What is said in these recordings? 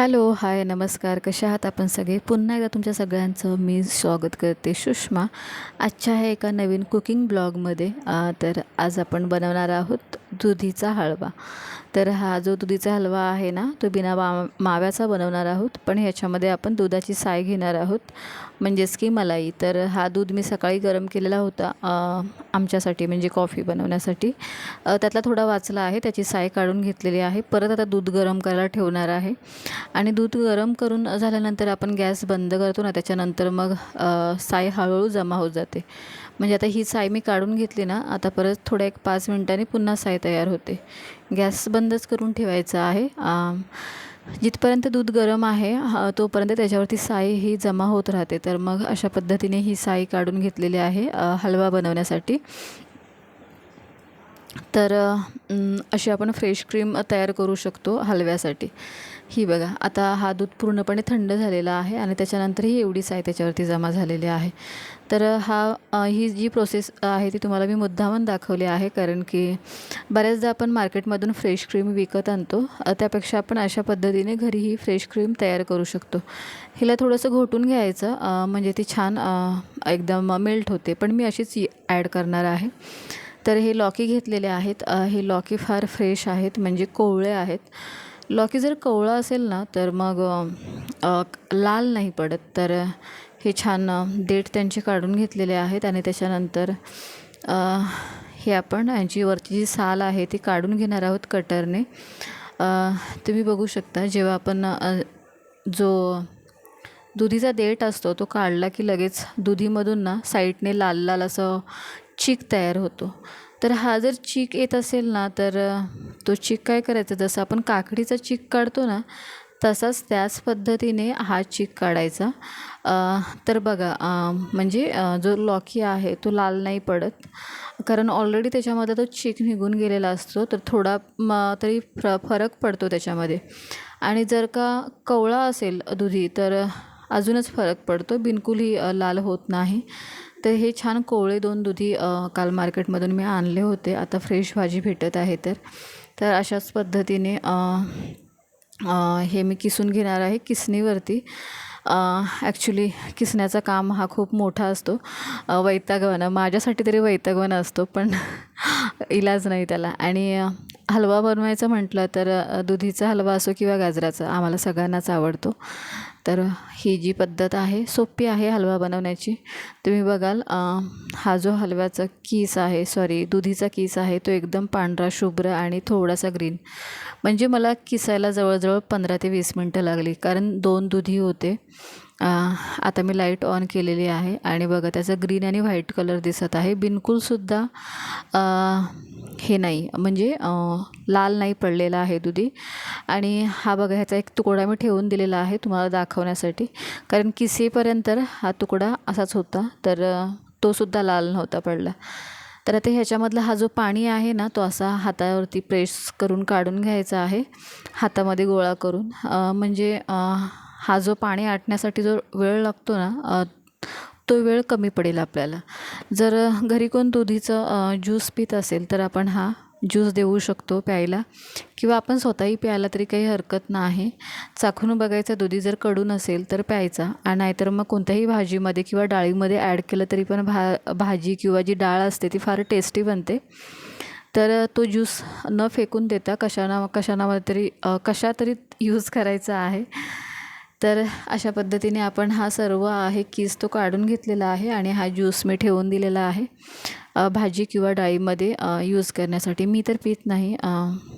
Hello hi नमस्कार. कसे आहात आपण सगळे? पुन्हा एकदा तुमच्या सगळ्यांचं मी स्वागत करते सुषमा. आजच्या आहे एका नवीन कुकिंग ब्लॉगमध्ये. तर आज आपण बनवणार आहोत दुधीचा हलवा. तर हा जो दुधीचा हलवा आहे ना तो बिना मा माव्याचा बनवणार आहोत. पण ह्याच्यामध्ये आपण दुधाची साय घेणार आहोत म्हणजेच की मलाई. तर हा दूध मी सकाळी गरम केलेला होता आमच्यासाठी म्हणजे कॉफी बनवण्यासाठी. त्यातला थोडा वाचला आहे त्याची साय काढून घेतलेली आहे. परत आता दूध गरम करायला ठेवणार आहे. आणि दूध गरम करून झाल्यानंतर आपण गॅस बंद करतो ना त्याच्यानंतर मग साय हळूहळू जमा होत जाते. म्हणजे आता ही साय मी काढून घेतली ना आता परत थोड्या एक पाच मिनटांनी पुन्हा साय तयार होते. गॅस बंदच करून ठेवायचा आहे. जिथपर्यंत दूध गरम आहे ह- तोपर्यंत त्याच्यावरती साय ही जमा होत राहते. तर मग अशा पद्धतीने ही साय काढून घेतलेली आहे हलवा बनवण्यासाठी. तर अशी आपण फ्रेश क्रीम तयार करू शकतो हलव्यासाठी. ही बघा आता हा दूध पूर्णपणे थंड झालेला आहे आणि त्याच्यानंतर ही एवढी साय त्याच्यावरती जमा झालेली आहे. तर हा ही जी प्रोसेस आहे ती तुम्हाला मी मुद्दामन दाखवली आहे कारण की बऱ्याचदा आपण मार्केटमधून फ्रेश क्रीम विकत आणतो. त्यापेक्षा आपण अशा पद्धतीने घरी ही फ्रेश क्रीम तयार करू शकतो. हिला थोडंसं घोटून घ्यायचं म्हणजे ती छान एकदम मेल्ट होते. पण मी अशीच ॲड करणार आहे. तर हे लॉकी घेतलेले आहेत. हे लॉकी फार फ्रेश आहेत म्हणजे कोवळे आहेत. लॉकी जर कोवळं असेल ना तर मग लाल नाही पडत. तर हे छान देठ त्यांचे काढून घेतलेले आहेत आणि त्याच्यानंतर हे आपण यांची वरची जी साल आहे ती काढून घेणार आहोत कटरने. तुम्ही बघू शकता जेव्हा आपण जो दुधीचा देठ असतो तो काढला की लगेच दुधीमधून ना साईडने लाल लाल असं चीक तयार होतो. तर हा जर चीक येत असेल ना तर तो चीक काय करायचा? जसं आपण काकडीचा चीक काढतो ना तसाच त्याच पद्धतीने हा चीक काढायचा. तर बघा म्हणजे जो लॉकी आहे तो लाल नाही पडत. कारण ऑलरेडी त्याच्यामध्ये तो चीक निघून गेलेला असतो तर थोडा म तरी फ फरक पडतो त्याच्यामध्ये. आणि जर का कवळा असेल दुधी तर अजूनच फरक पडतो. बिलकुलही लाल होत नाही. तर हे छान कोवळे दोन दुधी काल मार्केटमधून मी आणले होते. आता फ्रेश भाजी भेटत आहे तर. तर अशाच पद्धतीने हे मी किसून घेणार आहे किसणीवरती. ॲक्च्युली किसण्याचा काम हा खूप मोठा असतो. अ, वैतागवाना माझ्यासाठी तरी वैतागवाना असतो पण इलाज नाही त्याला. आणि हलवा बनवायचं म्हटलं तर दुधीचा हलवा असो किंवा गाजराचा आम्हाला सगळ्यांनाच आवडतो. तर ही जी पद्धत आहे सोपी आहे हलवा बनवण्याची. तुम्ही बघाल हा जो हलव्याचा कीस आहे सॉरी दुधीचा कीस आहे तो एकदम पांढरा शुभ्र आणि थोडासा ग्रीन म्हणजे मला किसायला जवळजवळ पंधरा ते वीस मिनटं लागली कारण दोन दुधी होते. आता मी लाइट ऑन केलेली आहे आणि बघा त्याचा ग्रीन आणि व्हाईट कलर दिसत आहे. बिलकुलसुद्धा हे नाही. म्हणजे लाल नाही पडलेला आहे दुधी. आणि हा बघा ह्याचा एक तुकडा मी ठेवून दिलेला आहे तुम्हाला दाखवण्यासाठी. कारण किसेपर्यंत हा तुकडा असाच होता तर तोसुद्धा तो सुद्धा लाल नव्हता पडला. तर आता ह्याच्यामधला हा जो पाणी आहे ना तो असा हातावरती प्रेस करून काढून घ्यायचा आहे. हातामध्ये गोळा करून. म्हणजे हा जो पाणी आटण्यासाठी जो वेळ लागतो ना तो वेळ कमी पडेल आपल्याला. जर घरी कोण दुधीचं ज्यूस पित असेल तर आपण हा ज्यूस देऊ शकतो प्यायला. किंवा आपण स्वतःही प्यायला तरी काही हरकत नाही. चाखून बघायचा दुधी जर कडून असेल तर प्यायचा. आणि नाहीतर मग कोणत्याही भाजीमध्ये किंवा डाळीमध्ये ॲड केलं तरी पण भा भाजी किंवा जी डाळ असते ती फार टेस्टी बनते. तर तो ज्यूस न फेकून देता कशाना कशानामध्ये तरी कशा तरी यूज करायचा आहे. तर अशा पद्धतीने आपण हा सर्व आहे कीस तो काढून घेतलेला आहे आणि हा ज्यूस मी ठेवून दिलेला आहे. भाजी किंवा डाळीमध्ये यूज करण्यासाठी. मी तर पित नाही.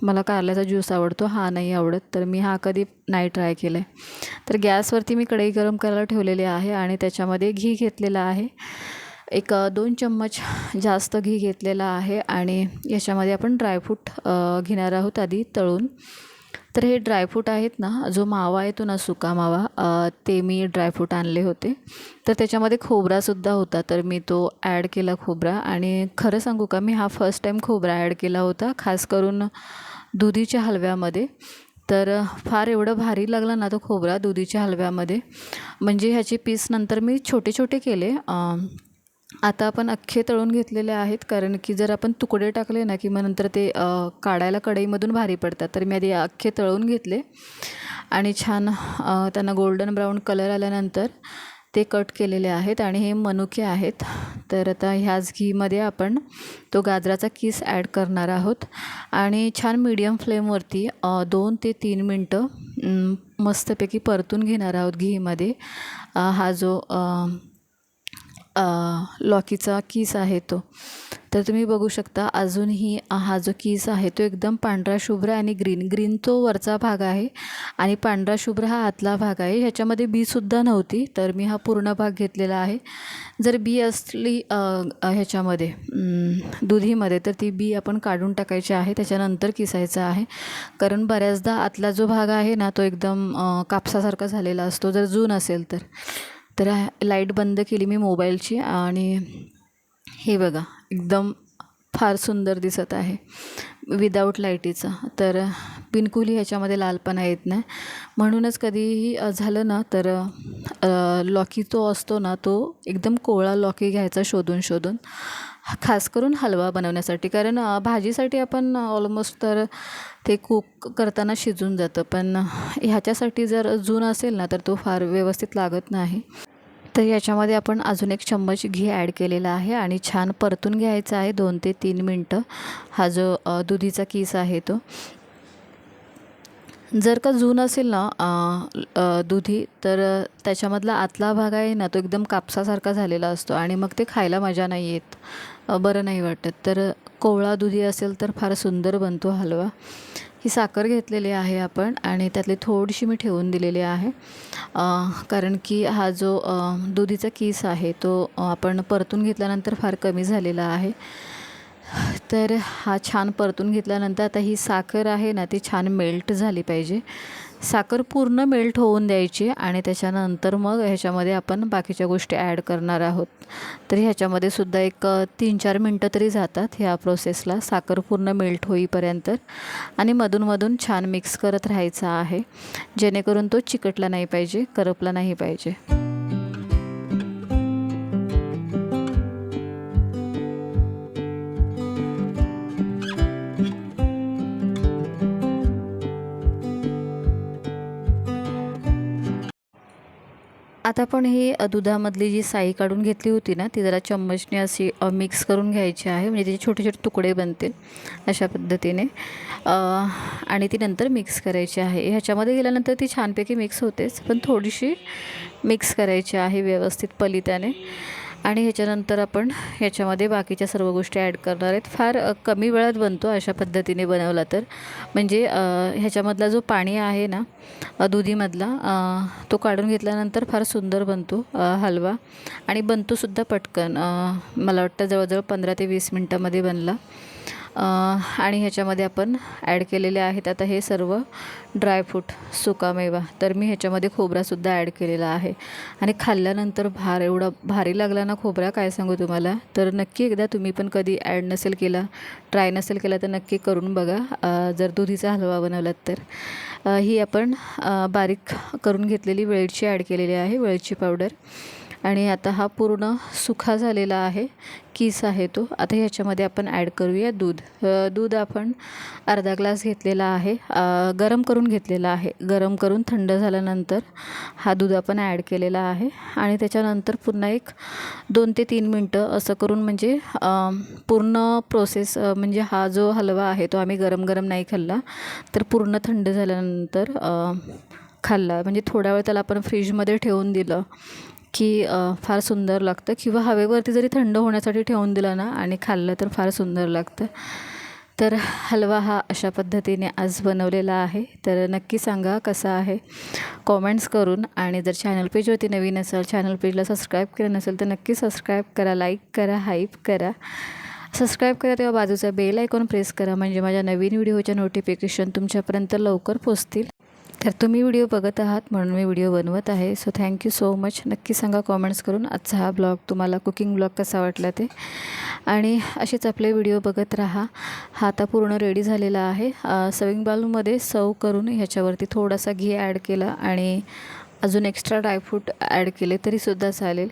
मला कारल्याचा ज्यूस आवडतो हा नाही आवडत. तर मी हा कधी नाही ट्राय केला आहे तर गॅसवरती मी कढई गरम करायला ठेवलेली आहे आणि त्याच्यामध्ये घी घेतलेला आहे. एक दोन चम्मच जास्त घी घेतलेला आहे आणि याच्यामध्ये आपण ड्रायफ्रूट घेणार आहोत आधी तळून. तर हे ड्रायफ्रूट आहेत ना जो मावा येतो ना सुका मावा ते मी ड्रायफ्रूट आणले होते. तर त्याच्यामध्ये खोबरासुद्धा होता तर मी तो ॲड केला खोबरा. आणि खरं सांगू का मी हा फर्स्ट टाईम खोबरा ॲड केला होता खास करून दुधीच्या हलव्यामध्ये. तर फार एवढं भारी लागला ना तो खोबरा दुधीच्या हलव्यामध्ये. म्हणजे ह्याचे पीस नंतर मी छोटे छोटे केले आता आपण अख्खे तळून घेतलेले आहेत कारण की जर आपण तुकडे टाकले ना की मग नंतर ते काढायला कढईमधून भारी पडतात. तर मी आधी अख्खे तळून घेतले. आणि छान त्यांना गोल्डन ब्राऊन कलर आल्यानंतर ते कट केलेले आहेत आणि हे मनुके आहेत. तर आता ह्याच घीमध्ये आपण तो गाजराचा किस ॲड करणार आहोत. आणि छान मीडियम फ्लेमवरती दोन ते तीन मिनटं मस्तपैकी परतून घेणार आहोत घीमध्ये. हा जो लॉकीचा किस आहे तो. तर तुम्ही बघू शकता अजूनही हा जो किस आहे तो एकदम पांढरा शुभ्र आणि ग्रीन. ग्रीन तो वरचा भाग आहे आणि पांढरा शुभ्र हा आतला भाग आहे. ह्याच्यामध्ये बीसुद्धा नव्हती तर मी हा पूर्ण भाग घेतलेला आहे. जर बी असली ह्याच्यामध्ये दुधीमध्ये तर ती बी आपण काढून टाकायची आहे. त्याच्यानंतर किसायचं आहे. कारण बऱ्याचदा आतला जो भाग आहे ना तो एकदम कापसासारखा झालेला असतो. जर जून असेल तर. तर लाइट बंद केली मी मोबाईलची आणि हे बघा एकदम फार सुंदर दिसत आहे. विदाऊट लाईटीचं तर बिनकुली ह्याच्यामध्ये लालपणा येत नाही. म्हणूनच कधीही झालं ना तर लॉकी तो असतो ना तो एकदम कोवळा लॉकी घ्यायचा शोधून शोधून खास करून हलवा बनवण्यासाठी. कारण भाजीसाठी आपण ऑलमोस्ट तर ते कुक करताना शिजून जातं. पण ह्याच्यासाठी जर जून असेल ना तर तो फार व्यवस्थित लागत नाही. तर याच्यामध्ये आपण अजून एक चम्मच घी ॲड केलेला आहे आणि छान परतून घ्यायचा आहे दोन ते तीन मिनटं. हा जो दुधीचा किस आहे तो. जर का जून असेल ना दुधी तर त्याच्यामधला आतला भाग आहे ना तो एकदम कापसासारखा झालेला असतो आणि मग ते खायला मजा नाही येत. बरं नाही वाटत. तर कोवळा दुधी असेल तर फार सुंदर बनतो हलवा. ही साखर घेतलेली आहे आपण आणि त्यातली थोडीशी मी ठेवून दिलेली आहे. कारण की हा जो दुधीचा किस आहे तो आपण परतून घेतल्यानंतर फार कमी झालेला आहे. तर हा छान परतून घेतल्यानंतर आता ही साखर आहे ना ती छान मेल्ट झाली पाहिजे. साखर पूर्ण मेल्ट होऊन द्यायची आणि त्याच्यानंतर मग ह्याच्यामध्ये आपण बाकीच्या गोष्टी ॲड करणार आहोत. तर ह्याच्यामध्ये सुद्धा एक तीन चार मिनटं तरी जातात ह्या प्रोसेसला. साखर पूर्ण मेल्ट होईपर्यंत. आणि मधूनमधून छान मिक्स करत राहायचं आहे. जेणेकरून तो चिकटला नाही पाहिजे करपला नाही पाहिजे. आता पण ही दुधामधली जी साई काढून घेतली होती ना ती जरा चम्मचने अशी मिक्स करून घ्यायची आहे. म्हणजे त्याचे छोटे छोटे तुकडे बनतील अशा पद्धतीने. आणि ती नंतर मिक्स करायची आहे. ह्याच्यामध्ये गेल्यानंतर ती छानपैकी मिक्स होतेच पण थोडीशी मिक्स करायची आहे व्यवस्थित पलित्याने आणि ह्याच्यानंतर आपण ह्याच्यामध्ये बाकीच्या सर्व गोष्टी ॲड करणार आहेत. फार कमी वेळात बनतो अशा पद्धतीने बनवला तर. म्हणजे ह्याच्यामधला जो पाणी आहे ना दुधीमधला तो काढून घेतल्यानंतर फार सुंदर बनतो हलवा. आणि बनतोसुद्धा पटकन मला वाटतं जवळजवळ पंधरा ते वीस मिनटामध्ये बनला. आणि ह्याच्यामध्ये आपण ॲड केलेले आहेत. आता हे सर्व ड्रायफ्रूट सुकामेवा तर मी ह्याच्यामध्ये खोबरासुद्धा ॲड केलेला आहे. आणि खाल्ल्यानंतर भार एवढा भारी लागला ना खोबरा काय सांगू तुम्हाला? तर नक्की एकदा तुम्ही पण कधी ॲड नसेल केला ट्राय नसेल केला तर नक्की करून बघा. जर दुधीचा हलवा बनवलात तर. ही आपण बारीक करून घेतलेली वेळची ॲड केलेली आहे वेळची पावडर आणि आता हा पूर्ण सुखा झालेला आहे. किस आहे तो. आता ह्याच्यामध्ये आपण ॲड करूया दूध. दूध आपण अर्धा ग्लास घेतलेला आहे. गरम करून घेतलेला आहे. गरम करून थंड झाल्यानंतर हा दूध आपण ॲड केलेला आहे. आणि त्याच्यानंतर पुन्हा एक दोन ते तीन मिनटं असं करून म्हणजे पूर्ण प्रोसेस म्हणजे हा जो हलवा आहे तो आम्ही गरम गरम नाही खाल्ला. तर पूर्ण थंड झाल्यानंतर खाल्ला. म्हणजे थोडा वेळ त्याला आपण फ्रीजमध्ये ठेवून दिलं. की फार सुंदर लागतं. किंवा हवेवरती जरी थंड होण्यासाठी ठेवून दिलं ना आणि खाल्लं तर फार सुंदर लागतं. तर हलवा हा अशा पद्धतीने आज बनवलेला आहे. तर नक्की सांगा कसा आहे? कॉमेंट्स करून आणि जर चॅनल पेजवरती नवीन असाल चॅनल पेजला सबस्क्राईब केलं नसेल तर नक्की सबस्क्राईब करा लाईक करा हाईप करा. सबस्क्राईब करा तेव्हा बाजूचा बेल आयकॉन प्रेस करा. म्हणजे माझ्या नवीन व्हिडिओच्या नोटिफिकेशन तुमच्यापर्यंत लवकर पोचतील तर तुम्ही व्हिडिओ बघत आहात म्हणून मी व्हिडिओ बनवत आहे. सो थँक्यू सो मच नक्की सांगा कॉमेंट्स करून. आजचा हा ब्लॉग तुम्हाला कुकिंग ब्लॉग कसा वाटला ते. आणि असेच आपले व्हिडिओ बघत राहा. हा आता पूर्ण रेडी झालेला आहे. सविंग बालूमध्ये सर्व करून ह्याच्यावरती थोडासा घी ॲड केला आणि अजून एक्स्ट्रा ड्रायफ्रूट ॲड केले तरीसुद्धा चालेल.